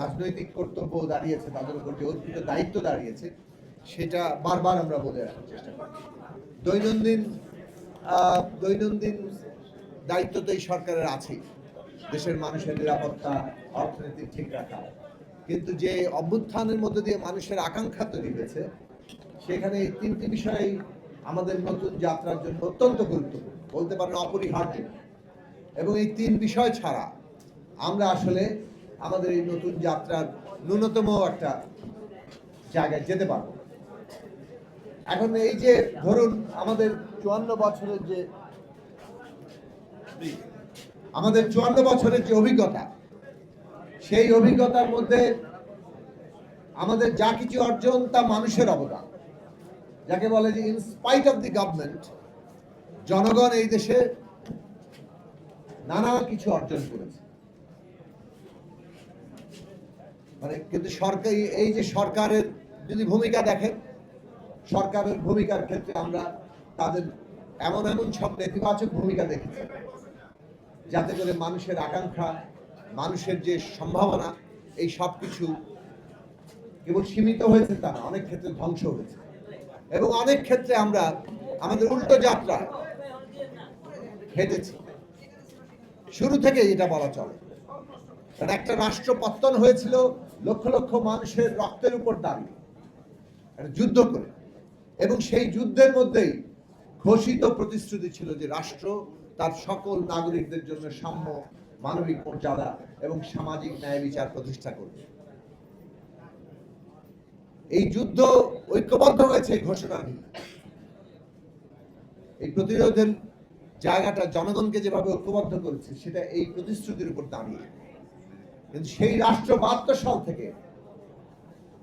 রাজনৈতিক কর্তব্য দাঁড়িয়েছে, তাদের উপর যে অর্পিত দায়িত্ব দাঁড়িয়েছে, সেটা বারবার আমরা বলে রাখার চেষ্টা করি দৈনন্দিন দৈনন্দিন দায়িত্ব তো এই সরকারের আছেই। দেশের মানুষের নিরাপত্তা, অর্থনীতি ঠিক রাখা। কিন্তু যে অভ্যুত্থানের মধ্যে দিয়ে মানুষের আকাঙ্ক্ষা তৈরি হয়েছে, সেখানে এই তিনটি বিষয় আমাদের নতুন যাত্রার জন্য অত্যন্ত গুরুত্বপূর্ণ। বলতে পারেন অপরিহার্য। এবং এই তিন বিষয় ছাড়া আমরা আসলে আমাদের এই নতুন যাত্রার ন্যূনতম একটা জায়গায় যেতে পারব। এখন এই যে ধরুন আমাদের চুয়ান্ন বছরের যে আমাদের চুয়ান্ন বছরের যে অভিজ্ঞতা, সেই অভিজ্ঞতার মধ্যে আমাদের যা কিছু অর্জন তা মানুষের অবদান। যাকে বলে যে in spite of the government জনগণ এই দেশে নানা কিছু অর্জন করেছে। মানে কিন্তু সরকার, এই যে সরকারের যদি ভূমিকা দেখেন, সরকারের ভূমিকার ক্ষেত্রে আমরা তাদের এমন এমন সব নেতিবাচক ভূমিকা দেখেছি, যাতে করে মানুষের আকাঙ্ক্ষা, মানুষের যে সম্ভাবনা, এই সব কিছু কেবল সীমিত হয়েছে তা না, অনেক ক্ষেত্রে ধ্বংস হয়েছে। এবং অনেক ক্ষেত্রে আমরা আমাদের উল্টো যাত্রা হেঁটেছি। শুরু থেকে এটা বলা চলে। কারণ একটা রাষ্ট্র পত্তন হয়েছিল লক্ষ লক্ষ মানুষের রক্তের উপর দাঁড়িয়ে যুদ্ধ করে। এবং সেই যুদ্ধের মধ্যেই ঘোষিত প্রতিশ্রুতি ছিল যে রাষ্ট্র তার সকল নাগরিকদের জন্য সাম্য মানবিক মর্যাদা এবং সামাজিক ন্যায় বিচার প্রতিষ্ঠা করবে। এই যুদ্ধ ঐক্যবদ্ধ হয়েছে ঘোষণা এই প্রতিরোধের জায়গাটা জনগণকে যেভাবে ঐক্যবদ্ধ করেছে, সেটা এই প্রতিশ্রুতির উপর দাঁড়িয়ে। কিন্তু সেই রাষ্ট্র বাহাত্তর সাল থেকে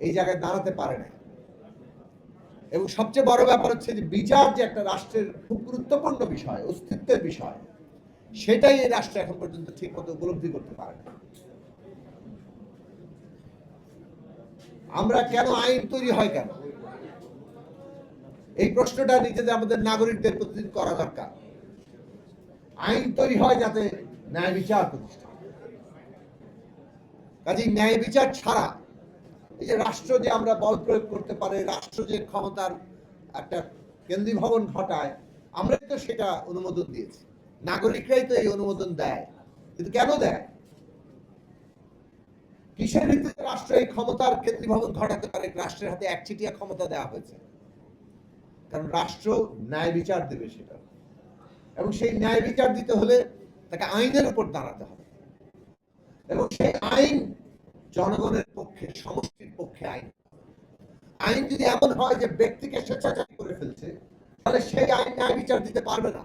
এই জায়গায় দাঁড়াতে পারে না এবং সবচেয়ে বড় ব্যাপার হচ্ছে যে বিচার যে একটা রাষ্ট্রের খুব গুরুত্বপূর্ণ বিষয়, অস্তিত্বের বিষয়, সেটাই এই রাষ্ট্র এখন পর্যন্ত ঠিক মতো উপলব্ধি করতে পারে না আমরা কেন আইন তৈরি হয় কেন? এই প্রশ্নটা নিজেদের, আমাদের নাগরিকদের প্রতিদিন করা দরকার। আইন তৈরি হয় যাতে ন্যায় বিচার প্রতিষ্ঠা। কাজেই ন্যায় বিচার ছাড়া এই যে রাষ্ট্র যে আমরা বল প্রয়োগ করতে পারে, রাষ্ট্র যে ক্ষমতার একটা কেন্দ্রীভবন ঘটায়, আমরাই তো সেটা অনুমোদন দিয়েছি। নাগরিকরাই তো এই অনুমোদন দেয়। কিন্তু কেন দেয়? কিসের ভিত্তিতে রাষ্ট্র এই ক্ষমতার কেন্দ্রীভবন ঘটাতে পারে? রাষ্ট্রের হাতে একচিটিয়া ক্ষমতা দেওয়া হয়েছে। কারণ রাষ্ট্র ন্যায় বিচার দেবে সেটা। এবং সেই ন্যায় বিচার দিতে হলে তাকে আইনের উপর দাঁড়াতে হবে। এবং সেই আইন জনগণের পক্ষে, সমষ্টির পক্ষে আইন। আইন যদি এমন হয় যে ব্যক্তিকে স্বেচ্ছাচারী করে ফেলছে, তাহলে সেই আইন ন্যায় বিচার দিতে পারবে না।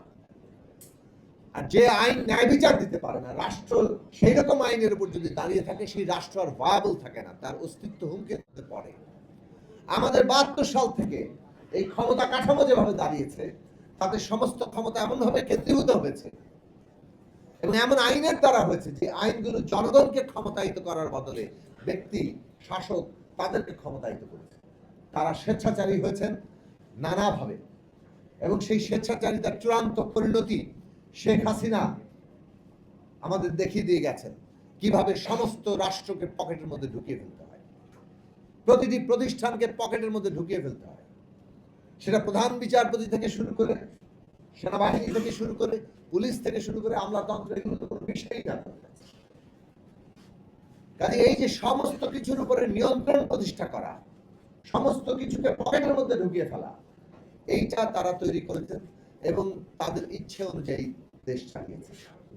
আর যে আইন ন্যায় বিচার দিতে পারে না, রাষ্ট্র সেই রকম আইনের উপর যদি দাঁড়িয়ে থাকে, সেই রাষ্ট্র আর ভায়াবল থাকে না, তার অস্তিত্ব হুমকির পড়ে। আমাদের বাহাত্তর সাল থেকে এই ক্ষমতা কাঠামো যেভাবে দাঁড়িয়েছে তাদের সমস্ত ক্ষমতা এমনভাবে কেন্দ্রীভূত হয়েছে এবং এমন আইনের দ্বারা হয়েছে যে আইনগুলো জনগণকে ক্ষমতায়িত করার বদলে ব্যক্তি, শাসক তাদেরকে ক্ষমতায়িত করেছে। তারা স্বেচ্ছাচারী হয়েছেন নানাভাবে এবং সেই স্বেচ্ছাচারিতার চূড়ান্ত পরিণতি শেখ হাসিনা আমাদের দেখিয়ে দিয়ে গেছেন কীভাবে সমস্ত রাষ্ট্রকে পকেটের মধ্যে ঢুকিয়ে ফেলতে হয়। প্রতিটি প্রতিষ্ঠানকে পকেটের মধ্যে ঢুকিয়ে ফেলতে হয়। সেটা প্রধান বিচারপতি থেকে শুরু করে সেনাবাহিনী থেকে শুরু করে পুলিশ থেকে শুরু করে আমলাতন্ত্র এগুলো তো কোনো বিষয়ই না। কাজে এই যে সমস্ত কিছুর উপরে নিয়ন্ত্রণ প্রতিষ্ঠা করা, সমস্ত কিছুকে পকেটের মধ্যে ঢুকিয়ে ফেলা, এইটা তারা তৈরি করেছেন এবং তাদের ইচ্ছে অনুযায়ী দেশ চালিয়েছে।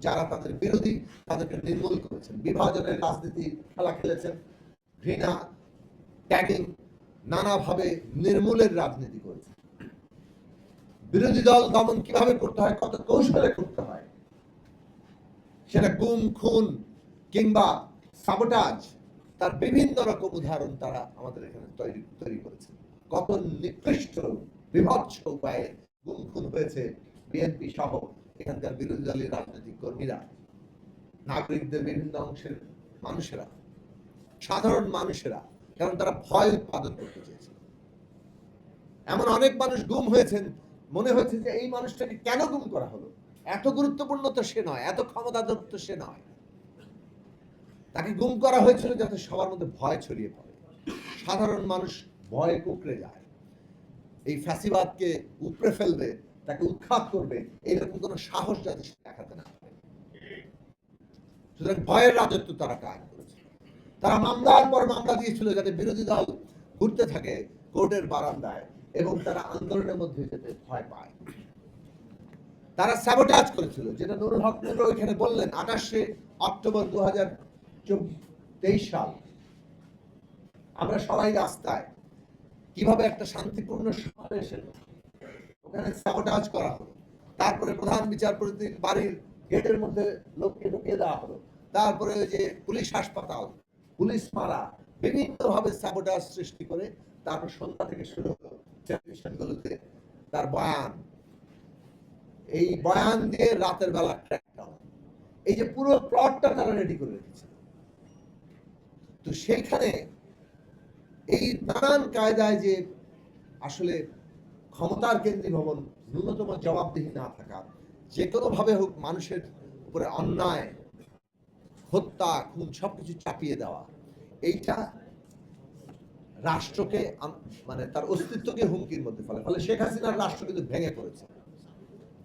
যারা তাদের বিরোধী, তাদেরকে নির্মূল করেছেন। বিভাজনের রাজনীতি খেলা খেলেছেন, ঘৃণা, ট্যাগিং, নানাভাবে নির্মূলের রাজনীতি করেছেন। বিরোধী দল দমন কীভাবে করতে হয়, কত কৌশলে করতে হয়? সেটা গুম, খুন কিংবা সাবোটাজ তার বিভিন্ন রকম উদাহরণ তারা আমাদের এখানে তৈরি তৈরি করেছে। কত নিকৃষ্ট বিভৎস উপায়ে গুম, খুন হয়েছে বিএনপি সহ এখানকার বিরোধী দলের রাজনৈতিক কর্মীরা, নাগরিকদের বিভিন্ন অংশের মানুষেরা, সাধারণ মানুষেরা, কারণ তারা ভয় উৎপাদন করতে চেয়েছে। এমন অনেক মানুষ গুম হয়েছেন মনে হয়েছে যে এই মানুষটাকে কেন গুম করা হলো? এত গুরুত্বপূর্ণ তো সে নয়, এত ক্ষমতাধর তো সে নয়। তাকে গুম করা হয়েছিল যাতে সবার মধ্যে ভয় ছড়িয়ে পড়ে। সাধারণ মানুষ ভয়ে কুকড়ে যায়। এই ফ্যাসিবাদকে উপড়ে ফেলবে, তাকে উৎখাত করবে, এরকম কোনো সাহস যাতে সে দেখাতে না পারে। সুতরাং ভয়ের রাজত্ব তারা কায়েম করেছে। তারা মামলার পর মামলা দিয়েছিল যাতে বিরোধী দল ঘুরতে থাকে কোর্টের বারান্দায়। এবং তারা আন্দোলনের মধ্যে যেতে ভয় পায়। তারা স্যাবোটাজ করেছিল, যেটা নুরুল হক নুরু এখানে বললেন, আঠাশে অক্টোবর দু হাজার তেইশ সাল। আমরা সবাই রাস্তায় কীভাবে একটা শান্তিপূর্ণ সমাবেশের ওখানে স্যাবোটাজ করা হলো। তারপরে প্রধান বিচারপতির বাড়ির গেটের মধ্যে লোককে ঢুকিয়ে দেওয়া হলো। তারপরে ওই যে পুলিশ হাসপাতাল, পুলিশ মারা, বিভিন্নভাবে স্যাবোটাজ সৃষ্টি করে তারপর সন্ধ্যা থেকে শুরু হলো। টেলিভিশনগুলোতে তার বয়ান। এই বয়ান দিয়ে রাতের বেলা এই যে পুরো প্লটটা তারা রেডি করে রেখেছে। তো সেইখানে এই নানান কায়দায় যে আসলে ক্ষমতার কেন্দ্রীয় ভবন ন্যূনতম জবাবদিহি না থাকা, যে কোনো ভাবে হোক মানুষের উপরে অন্যায়, হত্যা, খুন সবকিছু চাপিয়ে দেওয়া, এইটা রাষ্ট্রকে মানে তার অস্তিত্বকে হুমকির মধ্যে ফেলে। ফলে শেখ হাসিনার রাষ্ট্র কিন্তু ভেঙে পড়েছে।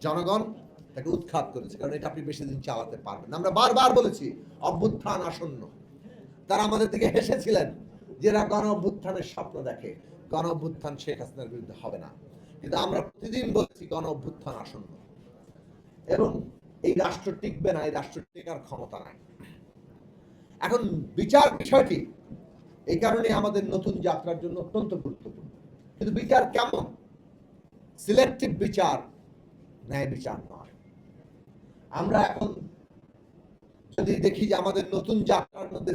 জনগণ তাকে উৎখাত করেছে, কারণ এটা আপনি বেশি দিন চালাতে পারবেন। আমরা বারবার বলেছি, অভ্যুত্থান আসন্ন। তারা আমাদের থেকে হেসেছিলেন যারা গণ অভ্যুত্থানের স্বপ্ন দেখে। গণ অভ্যুত্থান শেখ হাসিনার বিরুদ্ধে হবে না। কিন্তু আমরা প্রতিদিন বলছি গণ অভ্যুত্থান আসন্ন। এবং এই রাষ্ট্র টিকবে না, এই রাষ্ট্র টেকার ক্ষমতা নাই। এখন বিচার বিষয়টি এই কারণে আমাদের নতুন যাত্রার জন্য অত্যন্ত গুরুত্বপূর্ণ। কিন্তু বিচার কেমন? সিলেক্টিভ বিচার, ন্যায় বিচার নয়। আমরা এখন যদি দেখি যে আমাদের নতুন যাত্রার মধ্যে